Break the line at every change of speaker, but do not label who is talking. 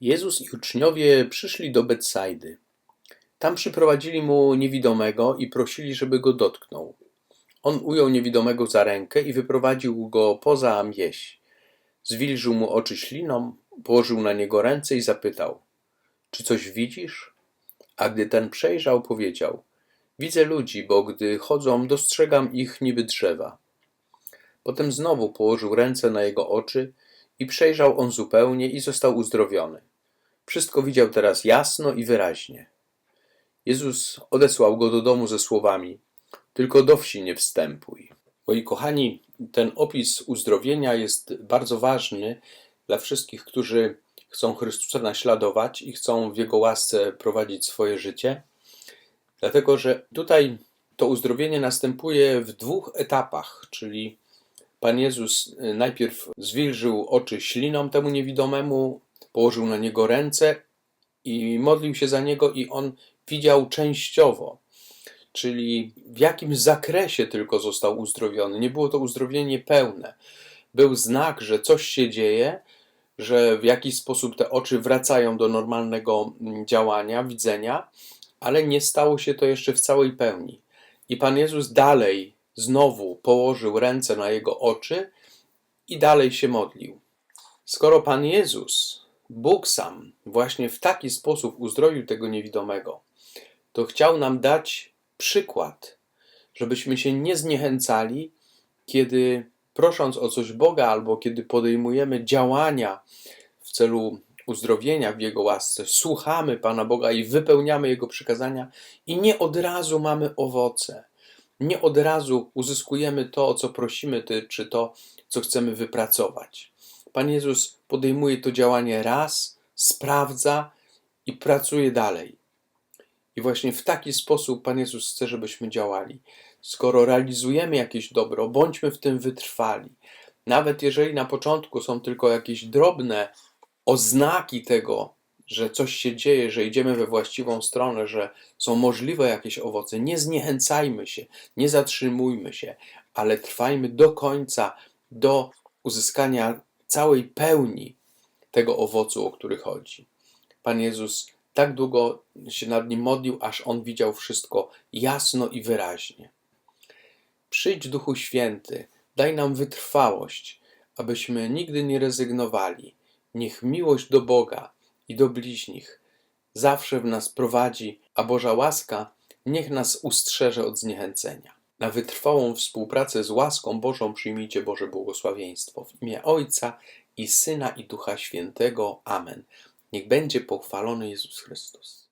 Jezus i uczniowie przyszli do Betsajdy. Tam przyprowadzili mu niewidomego i prosili, żeby go dotknął. On ujął niewidomego za rękę i wyprowadził go poza wieś. Zwilżył mu oczy śliną, położył na niego ręce i zapytał: Czy coś widzisz? A gdy ten przejrzał, powiedział: Widzę ludzi, bo gdy chodzą, dostrzegam ich niby drzewa. Potem znowu położył ręce na jego oczy i przejrzał on zupełnie i został uzdrowiony. Wszystko widział teraz jasno i wyraźnie. Jezus odesłał go do domu ze słowami: Tylko do wsi nie wstępuj. Moi kochani, ten opis uzdrowienia jest bardzo ważny dla wszystkich, którzy chcą Chrystusa naśladować i chcą w Jego łasce prowadzić swoje życie, dlatego że tutaj to uzdrowienie następuje w dwóch etapach, czyli Pan Jezus y, najpierw zwilżył oczy śliną temu niewidomemu, położył na niego ręce i modlił się za niego, i on widział częściowo, czyli w jakim zakresie tylko został uzdrowiony. Nie było to uzdrowienie pełne. Był znak, że coś się dzieje, że w jakiś sposób te oczy wracają do normalnego mm, działania, widzenia, ale nie stało się to jeszcze w całej pełni. I Pan Jezus dalej znowu położył ręce na jego oczy i dalej się modlił. Skoro Pan Jezus, Bóg sam, właśnie w taki sposób uzdrowił tego niewidomego, to chciał nam dać przykład, żebyśmy się nie zniechęcali, kiedy prosząc o coś Boga albo kiedy podejmujemy działania w celu uzdrowienia w Jego łasce, słuchamy Pana Boga i wypełniamy Jego przykazania i nie od razu mamy owoce. Nie od razu uzyskujemy to, o co prosimy, czy to, co chcemy wypracować. Pan Jezus podejmuje to działanie raz, sprawdza i pracuje dalej. I właśnie w taki sposób Pan Jezus chce, żebyśmy działali. Skoro realizujemy jakieś dobro, bądźmy w tym wytrwali. Nawet jeżeli na początku są tylko jakieś drobne oznaki tego, że coś się dzieje, że idziemy we właściwą stronę, że są możliwe jakieś owoce, nie zniechęcajmy się, nie zatrzymujmy się, ale trwajmy do końca, do uzyskania całej pełni tego owocu, o który chodzi. Pan Jezus tak długo się nad nim modlił, aż on widział wszystko jasno i wyraźnie. Przyjdź, Duchu Święty, daj nam wytrwałość, abyśmy nigdy nie rezygnowali. Niech miłość do Boga i do bliźnich zawsze w nas prowadzi, a Boża łaska niech nas ustrzeże od zniechęcenia. Na wytrwałą współpracę z łaską Bożą przyjmijcie Boże błogosławieństwo w imię Ojca i Syna i Ducha Świętego. Amen. Niech będzie pochwalony Jezus Chrystus.